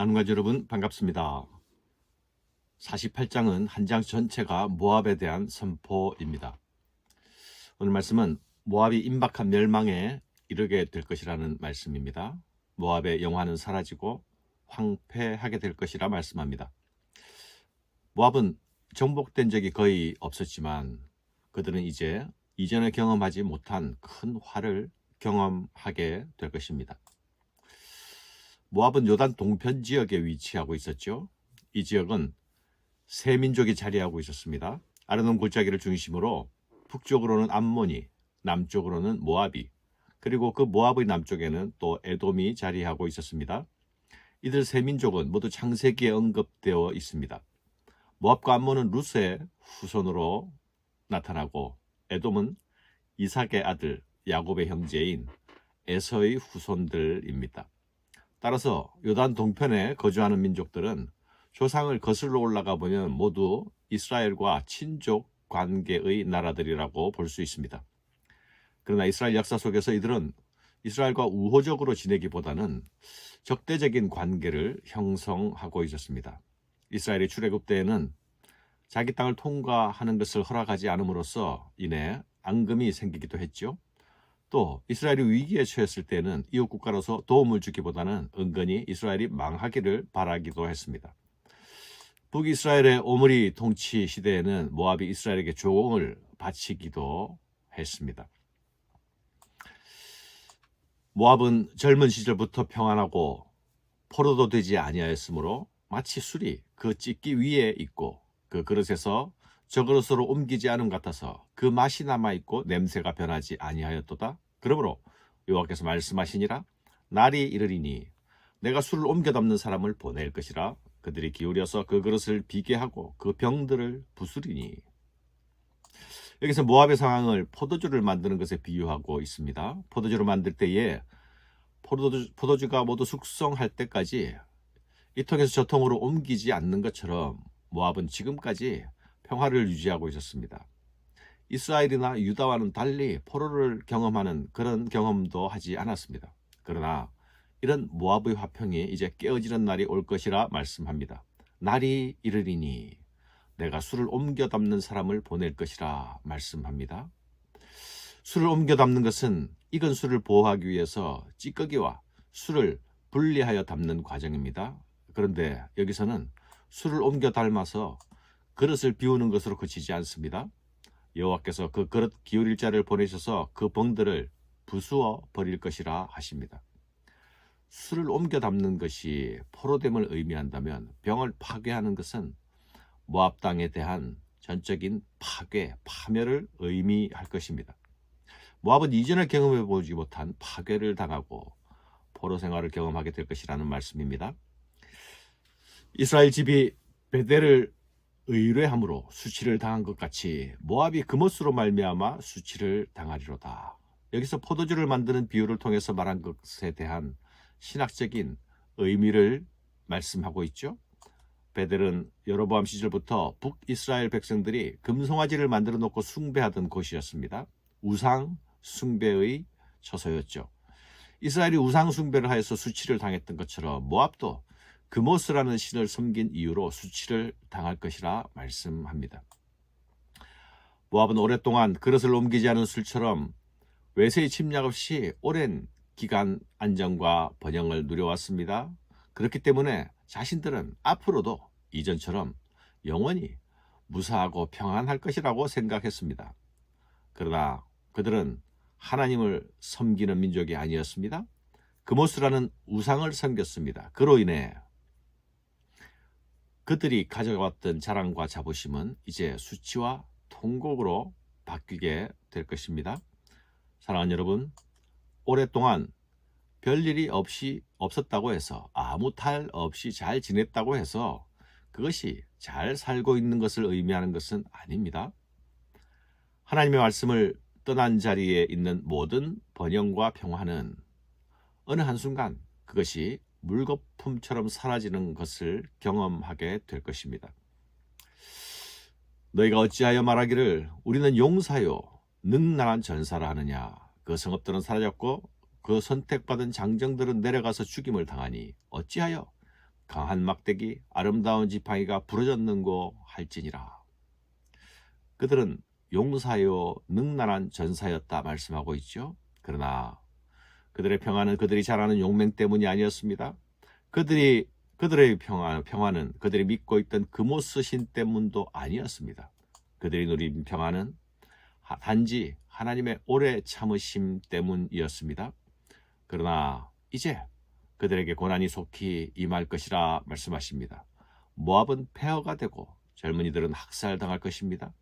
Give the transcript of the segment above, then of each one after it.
나눔가족 여러분 반갑습니다. 48장은 한 장 전체가 모압에 대한 선포입니다. 오늘 말씀은 모압이 임박한 멸망에 이르게 될 것이라는 말씀입니다. 모압의 영화는 사라지고 황폐하게 될 것이라 말씀합니다. 모압은 정복된 적이 거의 없었지만 그들은 이제 이전에 경험하지 못한 큰 화를 경험하게 될 것입니다. 모압은 요단 동편 지역에 위치하고 있었죠. 이 지역은 세 민족이 자리하고 있었습니다. 아르논 골짜기를 중심으로 북쪽으로는 암모니, 남쪽으로는 모압이, 그리고 그 모압의 남쪽에는 또 에돔이 자리하고 있었습니다. 이들 세 민족은 모두 창세기에 언급되어 있습니다. 모압과 암몬은 루스의 후손으로 나타나고 에돔은 이삭의 아들 야곱의 형제인 에서의 후손들입니다. 따라서 요단 동편에 거주하는 민족들은 조상을 거슬러 올라가 보면 모두 이스라엘과 친족 관계의 나라들이라고 볼 수 있습니다. 그러나 이스라엘 역사 속에서 이들은 이스라엘과 우호적으로 지내기보다는 적대적인 관계를 형성하고 있었습니다. 이스라엘의 출애굽 때에는 자기 땅을 통과하는 것을 허락하지 않음으로써 인해 앙금이 생기기도 했죠. 또 이스라엘이 위기에 처했을 때는 이웃 국가로서 도움을 주기보다는 은근히 이스라엘이 망하기를 바라기도 했습니다. 북이스라엘의 오므리 통치 시대에는 모압이 이스라엘에게 조공을 바치기도 했습니다. 모압은 젊은 시절부터 평안하고 포로도 되지 아니하였으므로 마치 술이 그 찢기 위에 있고 그 그릇에서 저 그릇으로 옮기지 않음 같아서 그 맛이 남아 있고 냄새가 변하지 아니하였도다. 그러므로 여호와께서 말씀하시니라 날이 이르리니 내가 술을 옮겨 담는 사람을 보낼 것이라 그들이 기울여서 그 그릇을 비게 하고 그 병들을 부수리니 여기서 모압의 상황을 포도주를 만드는 것에 비유하고 있습니다. 포도주를 만들 때에 포도주, 포도주가 모두 숙성할 때까지 이 통에서 저 통으로 옮기지 않는 것처럼 모압은 지금까지 평화를 유지하고 있었습니다. 이스라엘이나 유다와는 달리 포로를 경험하는 그런 경험도 하지 않았습니다. 그러나 이런 모압의 화평이 이제 깨어지는 날이 올 것이라 말씀합니다. 날이 이르리니 내가 술을 옮겨 담는 사람을 보낼 것이라 말씀합니다. 술을 옮겨 담는 것은 익은 술을 보호하기 위해서 찌꺼기와 술을 분리하여 담는 과정입니다. 그런데 여기서는 술을 옮겨 담아서 그릇을 비우는 것으로 그치지 않습니다. 여호와께서 그 그릇 기울일 자를 보내셔서 그 병들을 부수어 버릴 것이라 하십니다. 술을 옮겨 담는 것이 포로됨을 의미한다면 병을 파괴하는 것은 모압 땅에 대한 전적인 파괴, 파멸을 의미할 것입니다. 모압은 이전에 경험해 보지 못한 파괴를 당하고 포로 생활을 경험하게 될 것이라는 말씀입니다. 이스라엘 집이 베델을 의뢰함으로 수치를 당한 것 같이 모압이 그것으로 말미암아 수치를 당하리로다. 여기서 포도주를 만드는 비유를 통해서 말한 것에 대한 신학적인 의미를 말씀하고 있죠. 베델은 여로보암 시절부터 북이스라엘 백성들이 금송아지를 만들어 놓고 숭배하던 곳이었습니다. 우상 숭배의 처소였죠. 이스라엘이 우상 숭배를 하여서 수치를 당했던 것처럼 모압도 그모스라는 신을 섬긴 이유로 수치를 당할 것이라 말씀합니다. 모압은 오랫동안 그릇을 옮기지 않은 술처럼 외세의 침략 없이 오랜 기간 안정과 번영을 누려왔습니다. 그렇기 때문에 자신들은 앞으로도 이전처럼 영원히 무사하고 평안할 것이라고 생각했습니다. 그러나 그들은 하나님을 섬기는 민족이 아니었습니다. 그모스라는 우상을 섬겼습니다. 그로 인해 그들이 가져왔던 자랑과 자부심은 이제 수치와 통곡으로 바뀌게 될 것입니다. 사랑하는 여러분, 오랫동안 별일이 없이 없었다고 해서 아무 탈 없이 잘 지냈다고 해서 그것이 잘 살고 있는 것을 의미하는 것은 아닙니다. 하나님의 말씀을 떠난 자리에 있는 모든 번영과 평화는 어느 한순간 그것이 물거품처럼 사라지는 것을 경험하게 될 것입니다. 너희가 어찌하여 말하기를 우리는 용사요 능란한 전사라 하느냐 그 성읍들은 사라졌고 그 선택받은 장정들은 내려가서 죽임을 당하니 어찌하여 강한 막대기 아름다운 지팡이가 부러졌는고 할지니라. 그들은 용사요 능란한 전사였다 말씀하고 있죠. 그러나 그들의 평화는 그들이 잘하는 용맹 때문이 아니었습니다. 그들이 그들의 평화, 평화는 그들이 믿고 있던 금오스 신 때문도 아니었습니다. 그들이 누린 평화는 하- 단지 하나님의 오래 참으심 때문이었습니다. 그러나 이제 그들에게 고난이 속히 임할 것이라 말씀하십니다. 모압은 폐허가 되고 젊은이들은 학살당할 것입니다.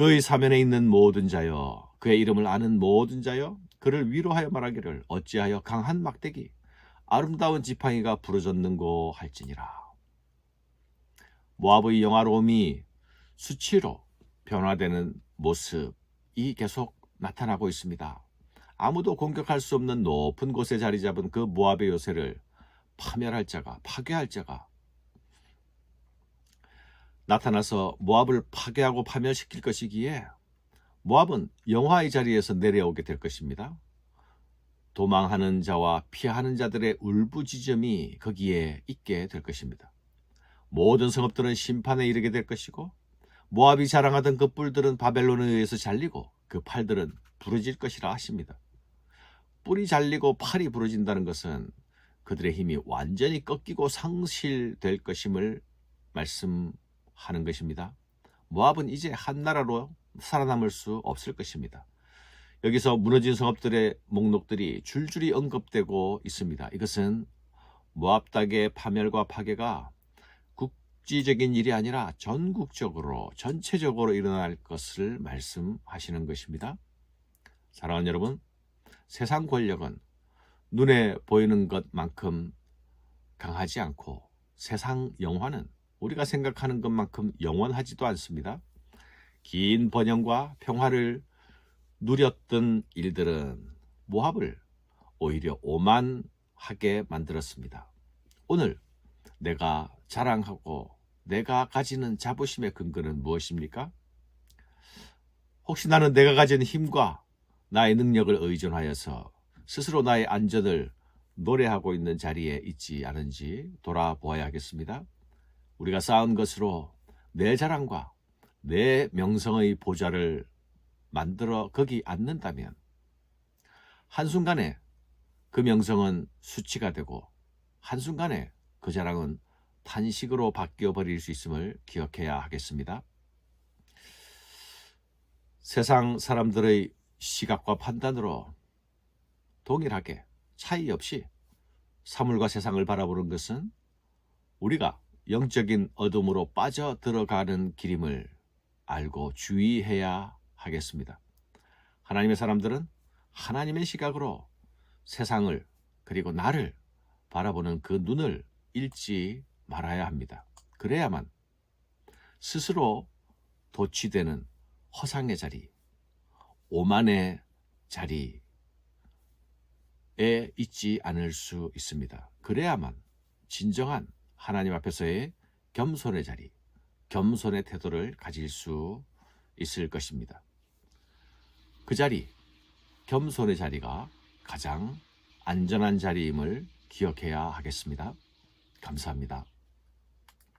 그의 사면에 있는 모든 자여 그의 이름을 아는 모든 자여 그를 위로하여 말하기를 어찌하여 강한 막대기 아름다운 지팡이가 부러졌는고 할지니라. 모압의 영화로움이 수치로 변화되는 모습이 계속 나타나고 있습니다. 아무도 공격할 수 없는 높은 곳에 자리 잡은 그 모압의 요새를 파멸할 자가 파괴할 자가 나타나서 모압을 파괴하고 파멸시킬 것이기에 모압은 영화의 자리에서 내려오게 될 것입니다. 도망하는 자와 피하는 자들의 울부짖음이 거기에 있게 될 것입니다. 모든 성읍들은 심판에 이르게 될 것이고 모압이 자랑하던 그 뿔들은 바벨론에 의해서 잘리고 그 팔들은 부러질 것이라 하십니다. 뿔이 잘리고 팔이 부러진다는 것은 그들의 힘이 완전히 꺾이고 상실될 것임을 말씀 하는 것입니다. 모압은 이제 한 나라로 살아남을 수 없을 것입니다. 여기서 무너진 성읍들의 목록들이 줄줄이 언급되고 있습니다. 이것은 모압 땅의 파멸과 파괴가 국지적인 일이 아니라 전국적으로 전체적으로 일어날 것을 말씀하시는 것입니다. 사랑하는 여러분, 세상 권력은 눈에 보이는 것만큼 강하지 않고 세상 영화는 우리가 생각하는 것만큼 영원하지도 않습니다. 긴 번영과 평화를 누렸던 일들은 모압을 오히려 오만하게 만들었습니다. 오늘 내가 자랑하고 내가 가지는 자부심의 근거는 무엇입니까? 혹시 나는 내가 가진 힘과 나의 능력을 의존하여서 스스로 나의 안전을 노래하고 있는 자리에 있지 않은지 돌아보아야 하겠습니다. 우리가 쌓은 것으로 내 자랑과 내 명성의 보좌를 만들어 거기 앉는다면 한순간에 그 명성은 수치가 되고 한순간에 그 자랑은 탄식으로 바뀌어 버릴 수 있음을 기억해야 하겠습니다. 세상 사람들의 시각과 판단으로 동일하게 차이 없이 사물과 세상을 바라보는 것은 우리가 영적인 어둠으로 빠져 들어가는 길임을 알고 주의해야 하겠습니다. 하나님의 사람들은 하나님의 시각으로 세상을 그리고 나를 바라보는 그 눈을 잃지 말아야 합니다. 그래야만 스스로 도취되는 허상의 자리, 오만의 자리에 있지 않을 수 있습니다. 그래야만 진정한 하나님 앞에서의 겸손의 자리, 겸손의 태도를 가질 수 있을 것입니다. 그 자리, 겸손의 자리가 가장 안전한 자리임을 기억해야 하겠습니다. 감사합니다.